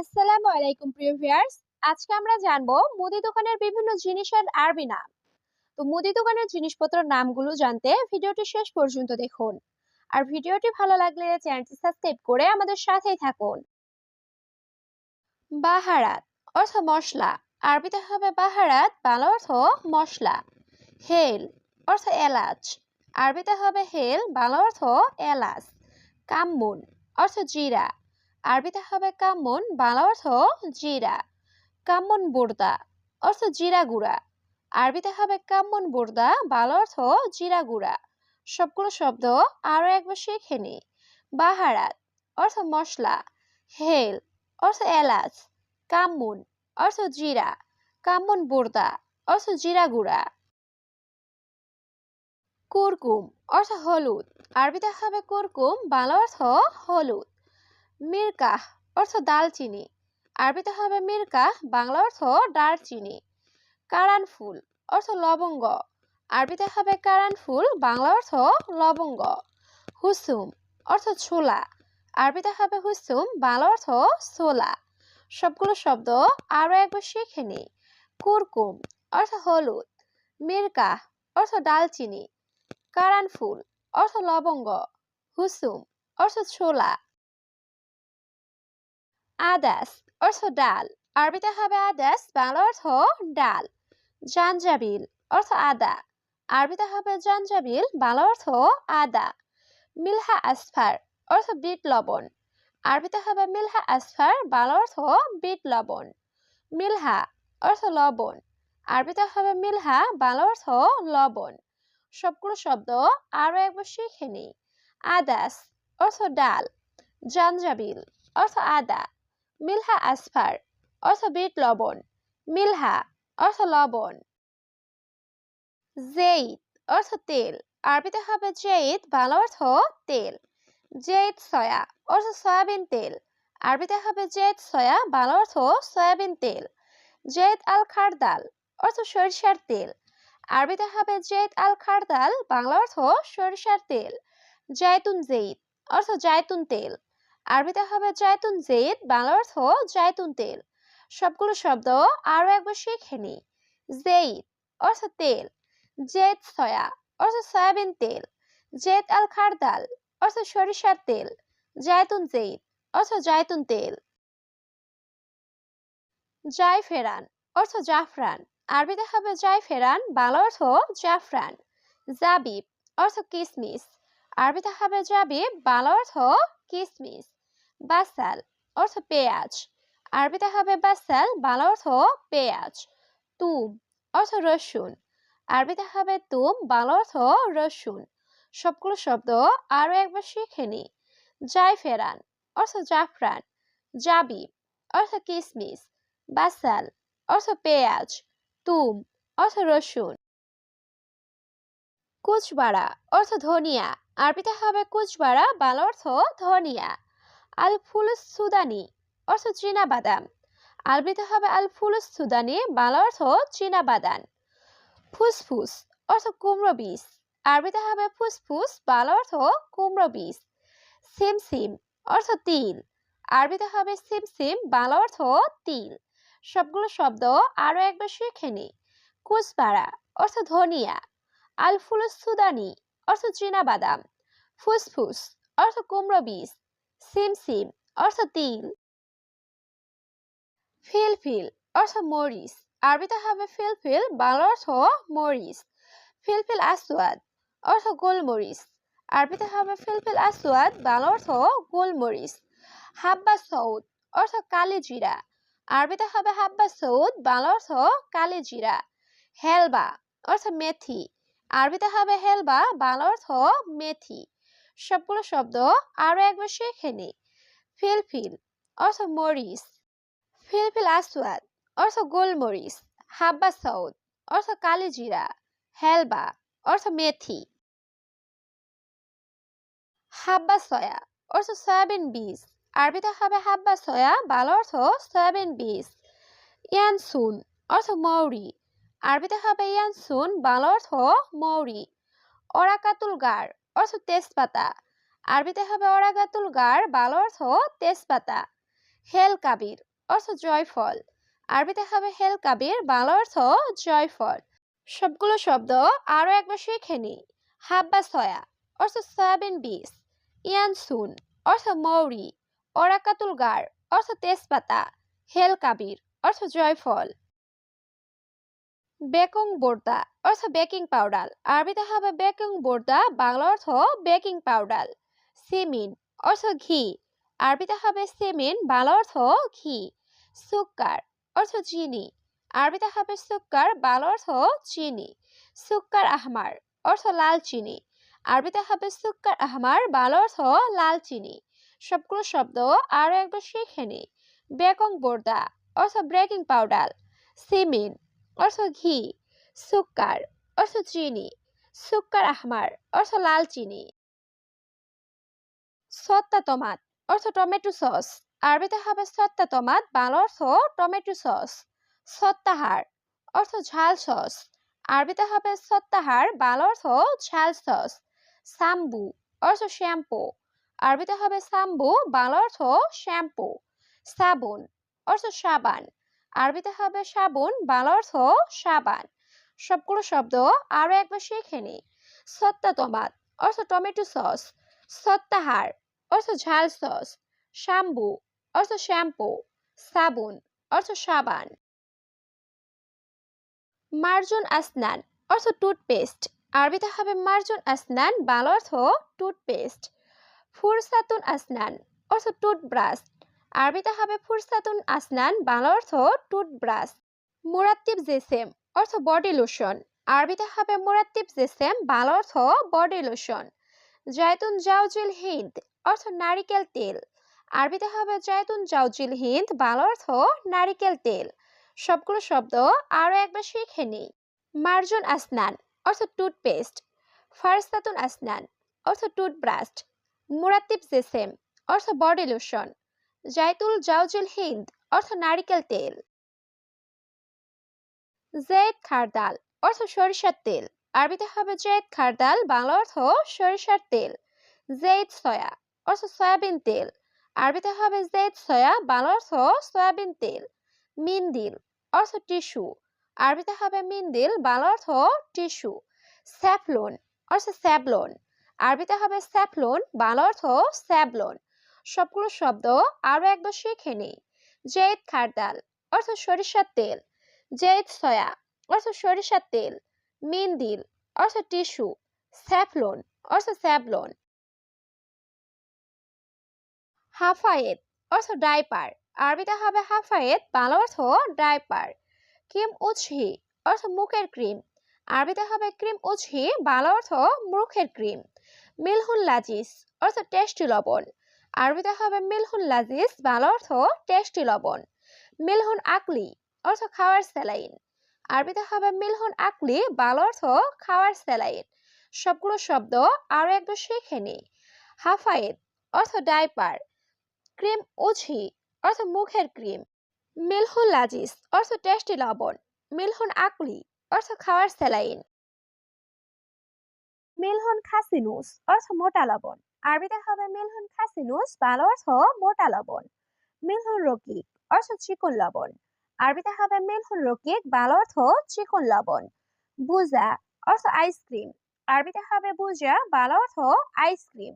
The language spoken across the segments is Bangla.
আসসালামু আলাইকুম, প্রিয় ভিউয়ার্স। আজকে আমরা জানব মুদি দোকানের বিভিন্ন জিনিসের আরবি নাম। তো মুদি দোকানের জিনিসপত্রের নামগুলো জানতে ভিডিওটি শেষ পর্যন্ত দেখুন। আর ভিডিওটি ভালো লাগলে চ্যানেলটি সাবস্ক্রাইব করে আমাদের সাথেই থাকুন। বাহারাত অর্থ মশলা। আরবিতে হবে বাহারাত, বাংলা অর্থ মশলা। হেল অর্থ এলাচ। আরবিতে হবে হেল, বাংলা অর্থ এলাচ। কামমুন অর্থ জিরা। আরবিতে হবে কামন, বাংলা অর্থ জিরা। কামন বোরদা, অর্থ জিরা গুঁড়া। আরবিতে হবে কামন বোরদা, বাংলা অর্থ জিরা গুঁড়া। সবগুলো শব্দ আরও একবার শিখে নি। বাহারাত, অর্থ মশলা। হেল, অর্থ এলাচ। কামুন, অর্থ জিরা। কামন বোরদা, অর্থ জিরা গুঁড়া। কুরকুম, অর্থ হলুদ। আরবিতে হবে কুরকুম, বাংলা অর্থ হলুদ। মিরকাহ অর্থ দালচিনি আরবিতে হবে মিরকাহ বাংলা অর্থ দারচিনি কারান ফুল অর্থ লবঙ্গ। আরবিতে হবে কারান ফুল বাংলা অর্থ লবঙ্গ। হুসুম অর্থ ছোলা। আরবিতে হবে হুসুম, বাংলা অর্থ ছোলা। সবগুলো শব্দ আরও একবার শিখে নি। কুরকুম অর্থ হলুদ। মিরকাহ অর্থ ডালচিনি। কারান ফুল অর্থ লবঙ্গ। হুসুম অর্থ ছোলা। আদাস, অর্থ ডাল। আরবিতে হবে আদাস, বাংলা অর্থ ডাল। জাঞ্জাবিল, অর্থ আদা। আরবিতে হবে জাঞ্জাবিল, বাংলা অর্থ আদা। মিলহা আসফার, অর্থ বিট লবণ। আরবিতে হবে মিলহা আসফার, বাংলা অর্থ বিট লবণ। মিলহা, অর্থ লবণ। আরবিতে হবে মিলহা, বাংলা অর্থ লবণ। সবগুলো শব্দ আরও একবার শিখে নি আদাস, অর্থ ডাল। জাঞ্জাবিল, অর্থ আদা। মিলহা আসফার, অর্থ বিট লবণ। মিলহা, অর্থ লবণ। জেইদ, অর্থ তেল। আরবিতে হবে জেইদ, বাংলা অর্থ তেল। জেইদ সয়া, অর্থ সয়াবিন তেল। আরবিতে হবে জেদ সয়া, বাংলা অর্থ সয়াবিন তেল। জেদ আল খারদাল, অর্থ সরিষার তেল। আরবিতে হবে জেদ আল খারদাল, বাংলা অর্থ সরিষার তেল। জায়তুন জেইদ, অর্থ জায়তুন তেল। আরবিতে হবে জায়তুন জেদ বাংলা অর্থ জায়তুন তেল। সবগুলো শব্দ আরও একবার শিখে নি। জেইদ অর্থ তেল জেদ সয়া অর্থ সয়াবিন তেল জেদ আল খারদাল অর্থ সরিষার তেল জায়তুন জেইদ অর্থ জায়তুন তেল। জায়ফেরান অর্থ জাফরান আরবিতে হবে জায়ফেরান বাংলা অর্থ জাফরান। জাবিব অর্থ কিসমিস আরবিতে হবে জাবিব, বাংলা অর্থ কিসমিস। বাসাল অর্থ পেঁয়াজ। আরবিতে হবে বাসাল, বাংলা অর্থ পেঁয়াজ। তুম অর্থ রসুন। আরবিতে হবে তুম, বাংলা অর্থ রসুন। সবগুলো শব্দ আরও একবার শিখে নি। জায়ফেরান অর্থ জাফরান। জাবি অর্থ কিসমিস। বাসাল অর্থ পেঁয়াজ। তুম অর্থ রসুন। কুচবাড়া অর্থ ধনিয়া। আরবিতে হবে কুচবাড়া, বাংলা অর্থ ধনিয়া। আল ফুলুস সুদানি অর্থ চীনা বাদাম। আরবিতে হবে আল ফুলুস সুদানি বাংলা অর্থ চীনা বাদাম। ফুসফুস, অর্থ কুমড়ো বীজ। আরবিতে হবে ফুসফুস, বাংলা অর্থ কুমড়ো বীজ। সিমসিম, অর্থ তিল। আরবিতে হবে সিমসিম, বাংলা অর্থ তিল। সবগুলো শব্দ আরও একবার শিখে নি। কুচবাড়া অর্থ ধনিয়া। আল ফুলুস সুদানি অর্থ চীনা বাদাম। ফুসফুস, অর্থ কুমড়ো বীজ। সিমসিম অর্থ তিল। ফিলফিল অর্থ মরিচ। আরবিতে হবে ফিলফিল বাংলা অর্থ মরিচ। ফিলফিল আসওয়াদ। অর্থ গোলমরিচ। আরবিতে হবে ফিলফিল আসওয়াদ, বাংলা অর্থ গোলমরিচ। হাব্বা সৌদ। অর্থ কালি জিরা। আরবিতে হবে হাব্বা সৌদ, বাংলা অর্থ কালি জিরা। হেলবা। অর্থ মেথি। আরবিতে হবে হেলবা, বাংলা অর্থ মেথি। সবগুলো শব্দ আরও একবার শিখে নি ফিলফিল অর্থ মরিচ ফিলফিল আসওয়াদ, অর্থ গোলমরিচ হাব্বা সৌদ অর্থ কালি জিরা হেলবা, অর্থ মেথি। হাব্বা সয়া, অর্থ সয়াবিন বীজ। আরবিতে হবে হাব্বা সয়া, বাংলা অর্থ সয়াবিন বীজ। ইয়ানসুন, অর্থ মৌরি। আরবিতে হবে ইয়ানসুন, বাংলা অর্থ মৌরি। অরাকাতুল গার অর্থ তেজপাতা। আরবিতে হবে অরাকাতুল গার বাংলা অর্থ তেজপাতা। হেল কাবির, অর্থ জয়ফল। আরবিতে হবে হেল কাবির, বাংলা অর্থ জয়ফল। সবগুলো শব্দ আরও একবার শিখে নি হাব্বা সয়া, অর্থ সয়াবিন বীজ। ইয়ানসুন অর্থ মৌরি। অরাকাতুল গার অর্থ তেজপাতা। হেল কাবির, অর্থ জয়ফল। বেকিং বোর্দা অর্থ বেকিং পাউডার। আরবিতে হবে বেকিং বোর্দা বাংলা অর্থ বেকিং পাউডার। সিমিন অর্থ ঘি। আরবিতে হবে সিমিন বাংলা অর্থ ঘি। সুক্কার অর্থ চিনি। আরবিতে হবে সুক্কার, বাংলা অর্থ চিনি। সুক্কার আহমার অর্থ লাল চিনি। আরবিতে হবে সুক্কার আহমার, বাংলা অর্থ লাল চিনি। সবগুলো শব্দ আরও একবার শিখে নি। বেকিং বোর্দা অর্থ বেকিং পাউডার। সিমিন অর্থ ঘি, সুক্কার, অর্থ চিনি, সুক্কার আহমার, অর্থ লাল চিনি। সত্তা টমাট অর্থ টমেটো সস। আরবিতে হবে সত্তা টমাট বাংলা অর্থ টমেটো সস। সত্তাহার অর্থ ঝাল সস। আরবিতে হবে সত্তাহার বাংলা অর্থ ঝাল সস। সাম্বু অর্থ শ্যাম্পু। আরবিতে হবে সাম্বু বাংলা অর্থ শ্যাম্পু। সাবুন, অর্থ সাবান। আরবিতে হবে সাবুন, বাংলা অর্থ সাবান। সবগুলো শব্দ আরও একবার শিখে নি সত্তা টমাট অর্থ টমেটো সস। সত্তাহার অর্থ ঝাল সস। শ্যাম্বু অর্থ শ্যাম্পু। সাবুন, অর্থ সাবান। মার্জুন আসনান, অর্থ টুথপেস্ট। আরবিতে হবে মার্জুন আসনান, বাংলা অর্থ টুথপেস্ট। ফুরসাতুন আসনান, অর্থ টুথব্রাশ। আরবিতে হবে ফুরসাতুন আসনান, বাংলা অর্থ টুথব্রাশ। মুরাত্তিব জেসেম অর্থ বডি লোশন। আরবিতে হবে মুরাত্তিব জেসেম, বাংলা অর্থ বডি লোশন। জায়তুন জাউজিল হিন্দ অর্থ নারিকেল তেল। আরবিতে হবে জায়তুন জাউজিল হিন্দ, বাংলা অর্থ নারিকেল তেল। সবগুলো শব্দ আরও একবার শিখে নিই। মার্জুন আসনান অর্থ টুথপেস্ট। ফারস্তাতুন আসনান অর্থ টুথব্রাশ। মুরাত্তিব জেসেম অর্থ বডি লোশন। জাইতুল জাউজিল হিন্দ, অর্থ নারিকেল তেল। জেদ খারদাল অর্থ সরিষার তেল। আরবিতে হবে জেদ খারদাল বাংলা অর্থ সরিষার তেল। জেদ সয়া, অর্থ সয়াবিন তেল। আরবিতে হবে জেদ সয়া, বাংলা অর্থ সয়াবিন তেল। মিন্দিল, অর্থ টিস্যু। আরবিতে হবে মিন্দিল, বাংলা অর্থ টিস্যু। স্যাফলন, অর্থ স্যাবলন। আরবিতে হবে স্যাফলন, বাংলা অর্থ স্যাবলন। সবগুলো শব্দ আরও একবার শিখে নিই। জেদ, খারদাল অর্থ সরিষার তেল। জেদ, সয়া অর্থ সরিষার তেল। মিন্দিল অর্থ টিস্যু। স্যাফলন অর্থ স্যাবলন হাফায়েত অর্থ ডাইপার। আরবিতে হবে হাফায়েত, বাংলা অর্থ ডাইপার। ক্রিম উৎসি অর্থ মুখের ক্রিম। আরবিতে হবে ক্রিম উৎসি বাংলা অর্থ মুখের ক্রিম। মিলহুন লাজিস অর্থ টেস্টি লবণ। আরবিতে হবে মিলহুন লাজিস বাংলা অর্থ টেস্টি লবণ। মিলহুন আকলি, অর্থ খাওয়ার স্যালাইন। আরবিতে হবে মিলহুন আকলি, বাংলা অর্থ খাওয়ার স্যালাইন। সবগুলো শব্দ আরও একবার শিখে নিই। হাফায়েত, অর্থ ডাইপার। ক্রিম উঝি, অর্থ মুখের ক্রিম। মিলহুন লাজিস অর্থ টেস্টি লবণ। মিলহুন আকলি, অর্থ খাওয়ার স্যালাইন। মিলহুন খাসিনুস, অর্থ মোটা লবণ। আরবিতে হবে মিলহুন খাসিনুস, বাংলা অর্থ মোটা লবণ। মিলহুন রকিক অর্থ চিকন লবণ। আরবিতে হবে মিলহুন রকিক, বাংলা অর্থ চিকন লবণ। বুজা অর্থ আইসক্রিম আরবিতে হবে বুজা, বাংলা অর্থ আইসক্রিম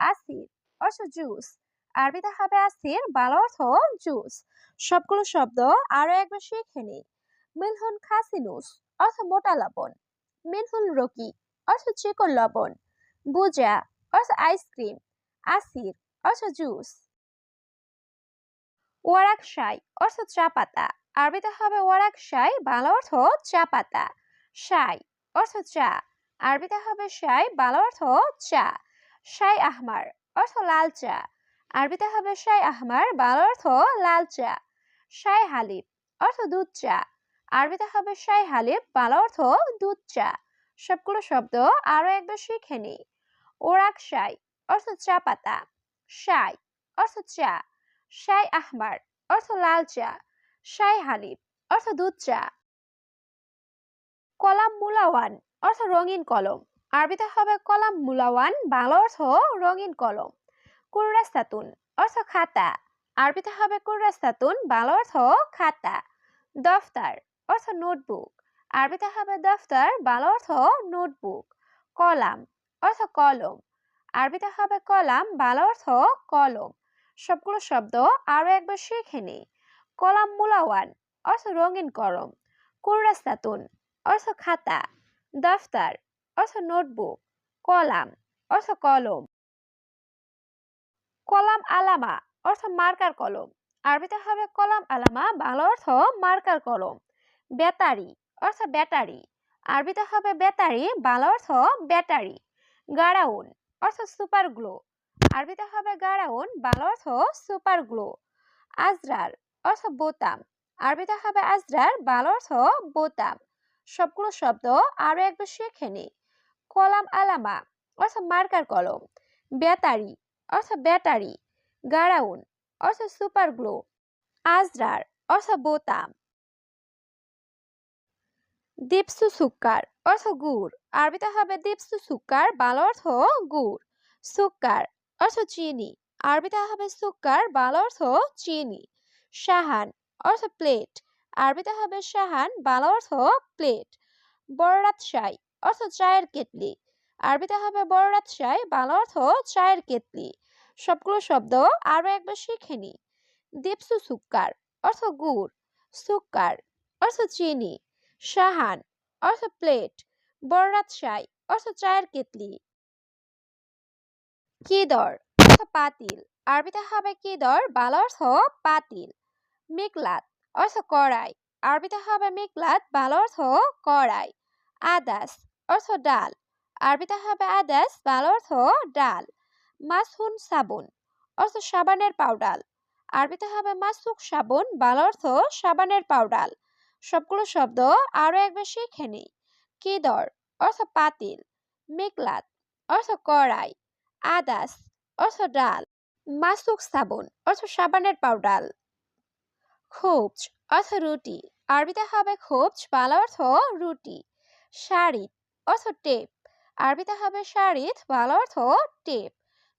আসির অর্থ জুস আরবিতে হবে আসির, বাংলা অর্থ জুস সবগুলো শব্দ আরও একবার শিখে নিই। মিলহুন খাসিনুস অর্থ মোটা লবণ। মিলহুন রকি অর্থ চিকন লবণ। বুজা অর্থ আইসক্রিম আসির অর্থ জুস ওয়ারাক শাই অর্থ চা পাতা আরবিতে হবে ওয়ারাক শাই বাংলা অর্থ চা পাতা। শাই অর্থ চা। আরবিতে হবে শাই বাংলা অর্থ চা। শাই আহমার অর্থ লাল চা। আরবিতে হবে শাই আহমার বাংলা অর্থ লাল চা। শাই হালিব অর্থ দুধ চা। আরবিতে হবে শাই হালিব বাংলা অর্থ দুধ চা। সবগুলো শব্দ আরও একবার শিখে নিই। ওরাক শাই, অর্থ চা পাতা। শাই, অর্থ চা। শাই আহমার, অর্থ লাল চা। শাই হালিব অর্থ দুধ চা। কলাম মুলাওয়ান, অর্থ রঙিন কলম। আরবিতে হবে কলাম মুলাওয়ান, বাংলা অর্থ রঙিন কলম। কুররাস্তাতুন, অর্থ খাতা। আরবিতে হবে কুরাস্তাতুন বাংলা অর্থ খাতা। দফতার, অর্থ নোটবুক। আরবিতে হবে দফতার, বাংলা অর্থ নোটবুক। কলাম অর্থ কলম। আরবিতে হবে কলাম, বাংলা অর্থ কলম। সবগুলো শব্দ আরও একবার শিখে নিই কলাম মুলাওয়ান, অর্থ রঙিন কলম। কুরাস্তাতুন অর্থ খাতা। দফতার, অর্থ নোটবুক। কলাম, অর্থ কলম। কলাম আলামা, অর্থ মার্কার কলম। আরবিতে হবে কলাম আলামা, বাংলা অর্থ মার্কার কলম। ব্যাটারি, অর্থ ব্যাটারি। আরবিতে হবে ব্যাটারি, বাংলা অর্থ ব্যাটারি। গাড়াউন অর্থ সুপার গ্লো। আরবিতে হবে গাড়াউন বাংলা অর্থ সুপার গ্লো। আজরার, অর্থ বোতাম। আরবিতে হবে আজরার, বাংলা অর্থ বোতাম। সবগুলো শব্দ আরও একবার শিখে নিই কলাম আলামা, অর্থ মার্কার কলম। ব্যাটারি, অর্থ ব্যাটারি। গাড়াউন অর্থ সুপার গ্লো। আজরার, অর্থ বোতাম। দীপসু সুক্কার অর্থ গুড়। আরবিতে হবে দীপসু সুক্কার বাল অর্থ গুড়। সুক্কার অর্থ চিনি। আরবিতে হবে সুক্কার বাল অর্থ চিনি। সাহান অর্থ প্লেট। আরবিতে হবে সাহান বাল অর্থ প্লেট। বড়রাত শাই অর্থ চায়ের কেটলি। আরবিতে হবে বড়রাত শাই বাংলা অর্থ চায়ের কেটলি। সবগুলো শব্দ আরও একবার শিখে নি। দীপসু সুক্কার অর্থ গুড়। সুক্কার অর্থ চিনি। সাহান অর্থ প্লেট বড়রাত শাই অর্থ চায়ের কেটলি কিদর অর্থ পাতিল। আরবিতে হবে কিদর বাংলা অর্থ পাতিল। মিকলাত অর্থ কড়াই। আরবিতে হবে মিকলাত বাংলা অর্থ কড়াই। আদাস, অর্থ ডাল। আরবিতে হবে আদাস, বাল অর্থ ডাল। মাসহুন সাবুন, অর্থ সাবানের পাউডার আরবিতে হবে মাসুক সাবুন, বাংলা অর্থ সাবানের পাউডার সবগুলো শব্দ আরও একবার শিখে নিই। কিদর অর্থ পাতিল মিকলাত অর্থ কড়াই, আদাস অর্থ ডাল, মাসুক সাবুন অর্থ সাবানের পাউডার। খোঁজ অর্থ রুটি, আরবিতে হবে খোঁজ বাংলা অর্থ রুটি শাড়ি অর্থ টেপ, আরবিতে হবে শাড়িত, বাংলা অর্থ টেপ,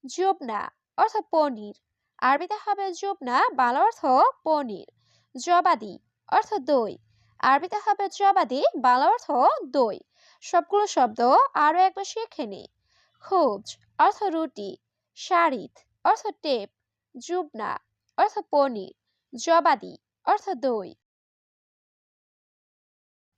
জুবনা অর্থ পনির, আরবিতে হবে জুবনা, বাংলা অর্থ পনির, জবাদি অর্থ দই আরবিতে হবে জবাদি, বাংলা অর্থ দই। সবগুলো শব্দ আরও একবার শিখে নি খোঁজ, অর্থ রুটি। শাড়িত, অর্থ টেপ। জুবনা, অর্থ পনির। জবাদি, অর্থ দই।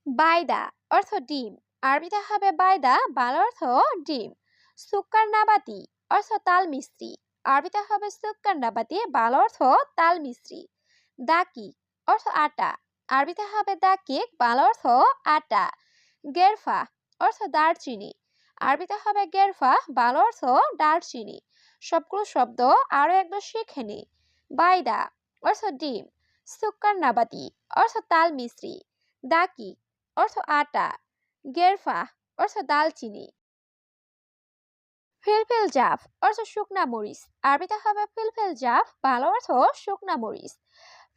বাইদা, অর্থ ডিম। আরবিতে হবে বাইদা, বাংলা অর্থ ডিম। সুক্কার নাবাতি অর্থ তাল মিস্ত্রি আরবিতে হবে সুক্কার নাবাতি বাংলা অর্থ তাল মিস্ত্রি দাকি, অর্থ আটা। আরবিতে হবে দাকিক বাংলা অর্থ আটা, গেরফা অর্থ দারচিনি। আরবিতে হবে গেরফা, বাংলা অর্থ দারচিনি। সবগুলো শব্দ আরও একবার শিখে নি। বাইদা অর্থ ডিম, সুক্কার নাবাতি অর্থ তাল মিস্ত্রি দাকি অর্থ আটা, গেরফা অর্থ দালচিনি। ফিলফিল জাফ অর্থ শুকনা মরিচ। আরবিতে হবে ফিলফিল জাফ, বাংলা অর্থ শুকনা মরিচ।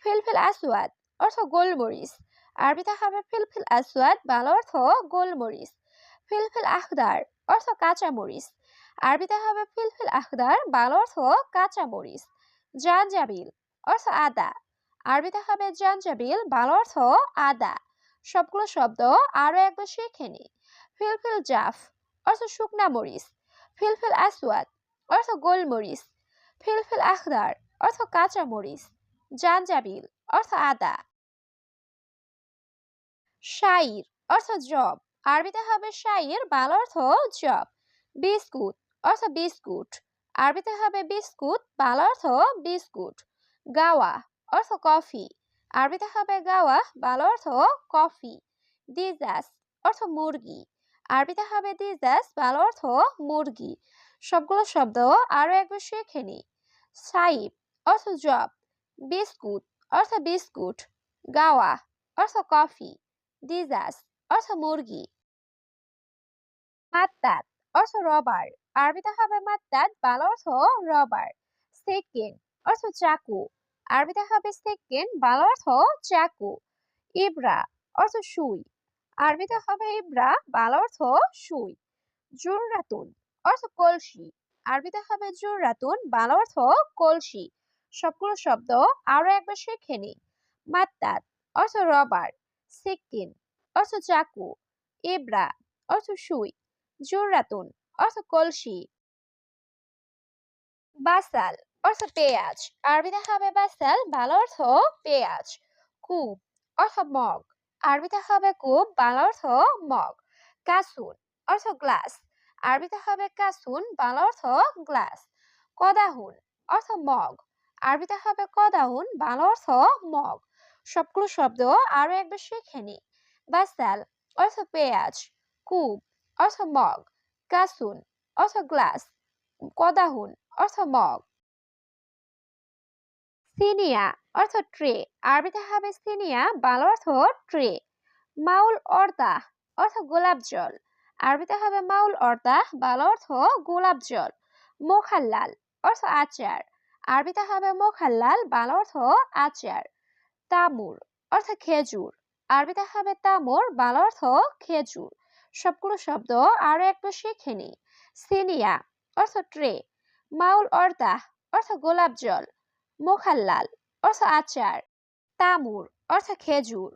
ফিলফিল আসওয়াদ অর্থ গোলমরিচ। আরবিতে হবে ফিলফিল আসওয়াদ, বাংলা অর্থ গোলমরিচ। ফিলফিল আখদার অর্থ কাঁচা মরিচ আরবিতে হবে ফিলফিল আখদার, বাংলা অর্থ কাঁচা মরিচ জাঞ্জাবিল অর্থ আদা। আরবিতে হবে জাঞ্জাবিল, বাংলা অর্থ আদা। সবগুলো শব্দ আরও একবার শিখে নি। ফিলফিল জাফ অর্থ শুকনা মরিচ। ফিলফিল আসওয়াদ অর্থ গোলমরিচ। ফিলফিল আখদার অর্থ কাঁচা মরিচ জাঞ্জাবিল অর্থ আদা। শাইর অর্থ জব আরবিতে হবে শাইর, বাল অর্থ জব বিস্কুট অর্থ বিস্কুট। আরবিতে হবে বিস্কুট, বাংলা অর্থ বিস্কুট। গাওয়া অর্থ কফি আরবিতে হবে গাওয়া, বাল অর্থ কফি দিজাস অর্থ মুরগি। আরবিতে হবে দিজাস, বাল অর্থ মুরগি। সবগুলো শব্দ আরও একবার শিখে নি। সাইব অর্থ জব বিস্কুট অর্থ বিস্কুট। গাওয়া অর্থ কফি দিজাস অর্থ মুরগি। মাত্তাত অর্থ রবার আরবিতে হবে মাত্তাত বাংলা অর্থ রবার সেকেন্ড অর্থ চাকু। আরবিতে হবে সেকেন্ড বাংলা অর্থ চাকু। ইব্রা, অর্থ সুই। আরবিতে হবে ইব্রা, বাংলা অর্থ সুই। জুররাতুন, অর্থ কলসি। আরবিতে হবে জুররাতুন, বাংলা অর্থ কলসি। সবগুলো শব্দ আরও একবার শিখে নিই। মাত্তাত অর্থ রবার সিক্কিন, অর্থ চাকু ইব্রা অর্থ সুই জোরাতুন অর্থ কলসি। বাসাল, অর্থ পেঁয়াজ, আরবিতে হবে বাসাল ভালো অর্থ পেঁয়াজ। কূপ অর্থ মগ, আরবিতে হবে কূপ বাংলা অর্থ মগ। কাসুন, অর্থ গ্লাস, আরবিতে হবে কাসুন, বাংলা অর্থ গ্লাস। কদাহুন, অর্থ মগ, আরবিতে হবে কদাহুন, বাংলা অর্থ মগ। সবগুলো শব্দ আরও একবার শিখে নি বাসাল, অর্থ পেঁয়াজ, কূপ, অর্থ মগ, কাসুন, অর্থ গ্লাস, কদাহুন, অর্থ মগ। সিনিয়া, অর্থ ট্রে, আরবিতে হবে সিনিয়া, বাংলা অর্থ ট্রে। মাউল, অর্দা, অর্থ গোলাপ জল। আরবিতে হবে মাউল, অর্দা, বাংলা অর্থ গোলাপ জল। মোখাল্লাল, অর্থ আচার। আরবিতে হবে মোখাল্লাল, বাংলা অর্থ আচার। তামুর অর্থাৎ খেজুর। আরবিতে হবে তামুর বাল অর্থ খেজুর। সবগুলো শব্দ আরও একটু শিখে নি সিনিয়া অর্থ ট্রে। মাউল অর্দাহ অর্থ গোলাপ জল। মোখাল্লাল অর্থ আচার। তামুর অর্থ খেজুর।